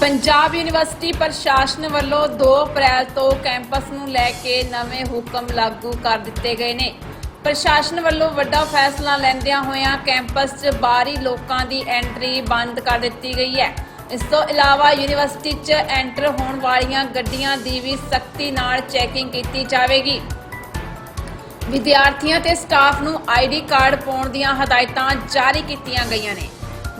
Punjab university ਪ੍ਰਸ਼ਾਸਨ ਵੱਲੋਂ 2 ਅਪ੍ਰੈਲ ਤੋਂ ਕੈਂਪਸ ਨੂੰ ਲੈ ਕੇ ਨਵੇਂ ਹੁਕਮ ਲਾਗੂ ਕਰ ਦਿੱਤੇ ਗਏ ਨੇ। ਪ੍ਰਸ਼ਾਸਨ ਵੱਲੋਂ ਵੱਡਾ ਫੈਸਲਾ ਲੈਂਦਿਆਂ ਹੋਇਆਂ ਕੈਂਪਸ 'ਚ ਬਾਹਰੀ ਲੋਕਾਂ ਦੀ ਐਂਟਰੀ ਬੰਦ ਕਰ ਦਿੱਤੀ ਗਈ ਹੈ। ਇਸ ਤੋਂ ਇਲਾਵਾ ਯੂਨੀਵਰਸਿਟੀ 'ਚ ਐਂਟਰ ਹੋਣ ਵਾਲੀਆਂ ਗੱਡੀਆਂ ਦੀ ਵੀ ਸਖਤੀ ਨਾਲ ਚੈਕਿੰਗ ਕੀਤੀ ਜਾਵੇਗੀ। ਵਿਦਿਆਰਥੀਆਂ ਤੇ ਸਟਾਫ ਨੂੰ ਆਈਡੀ ਕਾਰਡ ਪਾਉਣ ਦੀਆਂ ਹਦਾਇਤਾਂ ਜਾਰੀ ਕੀਤੀਆਂ ਗਈਆਂ ਨੇ।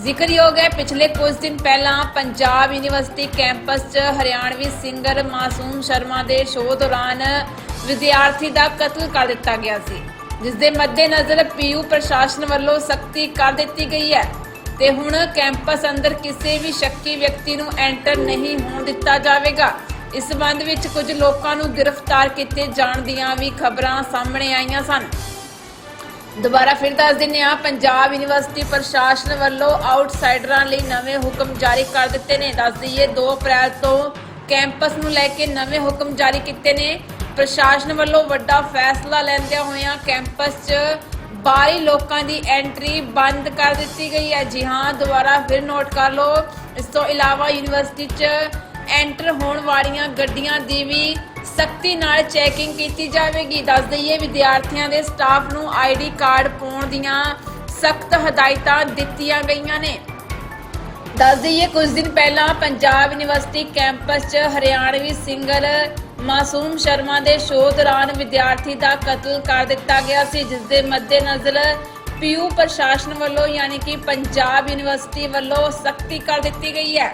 ਜ਼ਿਕਰਯੋਗ ਹੈ, ਪਿਛਲੇ ਕੁਝ ਦਿਨ ਪਹਿਲਾਂ ਪੰਜਾਬ ਯੂਨੀਵਰਸਿਟੀ ਕੈਂਪਸ 'ਚ ਹਰਿਆਣਵੀ ਸਿੰਗਰ ਮਾਸੂਮ ਸ਼ਰਮਾ ਦੇ ਸ਼ੋਅ ਦੌਰਾਨ ਵਿਦਿਆਰਥੀ ਦਾ ਕਤਲ ਕਰ ਦਿੱਤਾ ਗਿਆ ਸੀ, ਜਿਸ ਦੇ ਮੱਦੇਨਜ਼ਰ ਪੀਯੂ ਪ੍ਰਸ਼ਾਸਨ ਵੱਲੋਂ ਸਖਤੀ ਕਰ ਦਿੱਤੀ ਗਈ ਹੈ। ਤੇ ਹੁਣ ਕੈਂਪਸ ਅੰਦਰ ਕਿਸੇ ਵੀ ਸ਼ੱਕੀ ਵਿਅਕਤੀ ਨੂੰ ਐਂਟਰ ਨਹੀਂ ਹੋਣ ਦਿੱਤਾ ਜਾਵੇਗਾ। ਇਸ ਸੰਬੰਧ ਵਿੱਚ ਕੁਝ ਲੋਕਾਂ ਨੂੰ ਗ੍ਰਿਫਤਾਰ ਕੀਤੇ ਜਾਣ ਦੀਆਂ ਵੀ ਖਬਰਾਂ ਸਾਹਮਣੇ ਆਈਆਂ ਸਨ। ਦੁਬਾਰਾ ਫਿਰ ਦੱਸ ਦਿੰਦੇ ਹਾਂ, ਪੰਜਾਬ ਯੂਨੀਵਰਸਿਟੀ ਪ੍ਰਸ਼ਾਸਨ ਵੱਲੋਂ ਆਊਟਸਾਈਡਰਾਂ ਲਈ ਨਵੇਂ ਹੁਕਮ ਜਾਰੀ ਕਰ ਦਿੱਤੇ ਨੇ। ਦੱਸ ਦਈਏ 2 ਅਪ੍ਰੈਲ ਤੋਂ ਕੈਂਪਸ ਨੂੰ ਲੈ ਕੇ ਨਵੇਂ ਹੁਕਮ ਜਾਰੀ ਕੀਤੇ ਨੇ। ਪ੍ਰਸ਼ਾਸਨ ਵੱਲੋਂ ਵੱਡਾ ਫੈਸਲਾ ਲੈਂਦਿਆਂ ਹੋਇਆਂ ਕੈਂਪਸ 'ਚ ਬਾਹਰੀ ਲੋਕਾਂ ਦੀ ਐਂਟਰੀ ਬੰਦ ਕਰ ਦਿੱਤੀ ਗਈ ਹੈ। ਜੀ ਹਾਂ, ਦੁਬਾਰਾ ਫਿਰ ਨੋਟ ਕਰ ਲਓ। ਇਸ ਤੋਂ ਇਲਾਵਾ ਯੂਨੀਵਰਸਿਟੀ 'ਚ ਐਂਟਰ ਹੋਣ ਵਾਲੀਆਂ ਗੱਡੀਆਂ ਦੀ ਵੀ ਸਖਤੀ ਨਾਲ ਚੈਕਿੰਗ ਕੀਤੀ ਜਾਵੇਗੀ। ਦੱਸ ਦਈਏ, ਵਿਦਿਆਰਥੀਆਂ ਦੇ ਸਟਾਫ ਨੂੰ ਆਈਡੀ ਕਾਰਡ ਪਾਉਣ ਦੀਆਂ ਸਖਤ ਹਦਾਇਤਾਂ ਦਿੱਤੀਆਂ ਗਈਆਂ ਨੇ। ਦੱਸ ਦਈਏ, ਕੁਝ ਦਿਨ ਪਹਿਲਾਂ ਪੰਜਾਬ ਯੂਨੀਵਰਸਿਟੀ ਕੈਂਪਸ 'ਚ ਹਰਿਆਣਵੀ ਸਿੰਗਰ ਮਾਸੂਮ ਸ਼ਰਮਾ ਦੇ ਸ਼ੋਅ ਦੌਰਾਨ ਵਿਦਿਆਰਥੀ ਦਾ ਕਤਲ ਕਰ ਦਿੱਤਾ ਗਿਆ ਸੀ, ਜਿਸ ਦੇ ਮੱਦੇਨਜ਼ਰ ਪੀਯੂ ਪ੍ਰਸ਼ਾਸਨ ਵੱਲੋਂ ਯਾਨੀ ਕਿ ਪੰਜਾਬ ਯੂਨੀਵਰਸਿਟੀ ਵੱਲੋਂ ਸਖਤੀ ਕਰ ਦਿੱਤੀ ਗਈ ਹੈ।